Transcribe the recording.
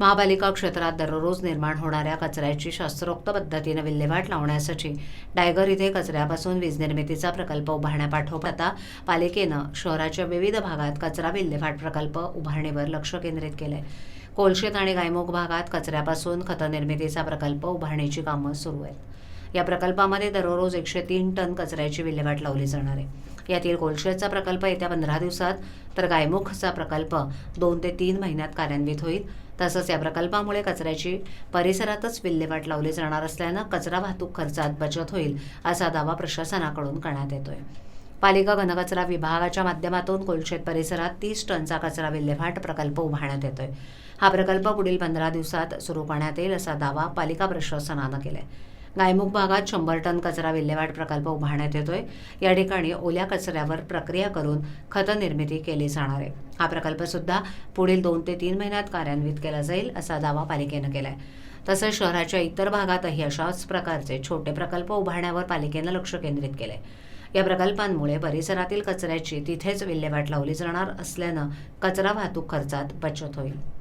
महापालिका क्षेत्रात दररोज निर्माण होणाऱ्या कचऱ्याची शास्त्रोक्त पद्धतीनं विल्हेवाट लावण्यासाठी डायगर इथे कचऱ्यापासून वीज निर्मितीचा प्रकल्प उभारण्यापाठोपाठ आता पालिकेनं शहराच्या विविध भागात कचरा विल्हेवाट प्रकल्प उभारणीवर लक्ष केंद्रित केलंय. कोलशेत आणि गायमुख भागात कचऱ्यापासून खतनिर्मितीचा प्रकल्प उभारण्याची कामं सुरू आहेत. या प्रकल्पामध्ये दररोज एकशे तीन टन कचऱ्याची विल्हेवाट लावली जाणार आहे. यातील कोलशेतचा प्रकल्प येत्या पंधरा दिवसात तर गायमुखचा प्रकल्प दोन ते तीन महिन्यात कार्यान्वित होईल. तसंच या प्रकल्पामुळे कचऱ्याची परिसरातच विल्हेवाट लावली जाणार असल्यानं कचरा वाहतूक खर्चात बचत होईल असा दावा प्रशासनाकडून करण्यात येतोय. पालिका घनकचरा विभागाच्या माध्यमातून कोलशेत परिसरात तीस टनचा कचरा विल्हेवाट प्रकल्प उभारण्यात येतोय. हा प्रकल्प पुढील पंधरा दिवसात सुरू करण्यात येईल असा दावा पालिका प्रशासनानं केलाय. गायमुख भागात शंभर टन कचरा विल्हेवाट प्रकल्प उभारण्यात येतोय. या ठिकाणी ओल्या कचऱ्यावर प्रक्रिया करून खत निर्मिती केली जाणार आहे. हा प्रकल्प सुद्धा पुढील दोन ते तीन महिन्यात कार्यान्वित केला जाईल असा दावा पालिकेनं केलाय. तसंच शहराच्या इतर भागातही अशाच प्रकारचे छोटे प्रकल्प उभारण्यावर पालिकेनं लक्ष केंद्रित केलंय. या प्रकल्पांमुळे परिसरातील कचऱ्याची तिथेच विल्हेवाट लावली जाणार असल्यानं कचरा वाहतूक खर्चात बचत होईल.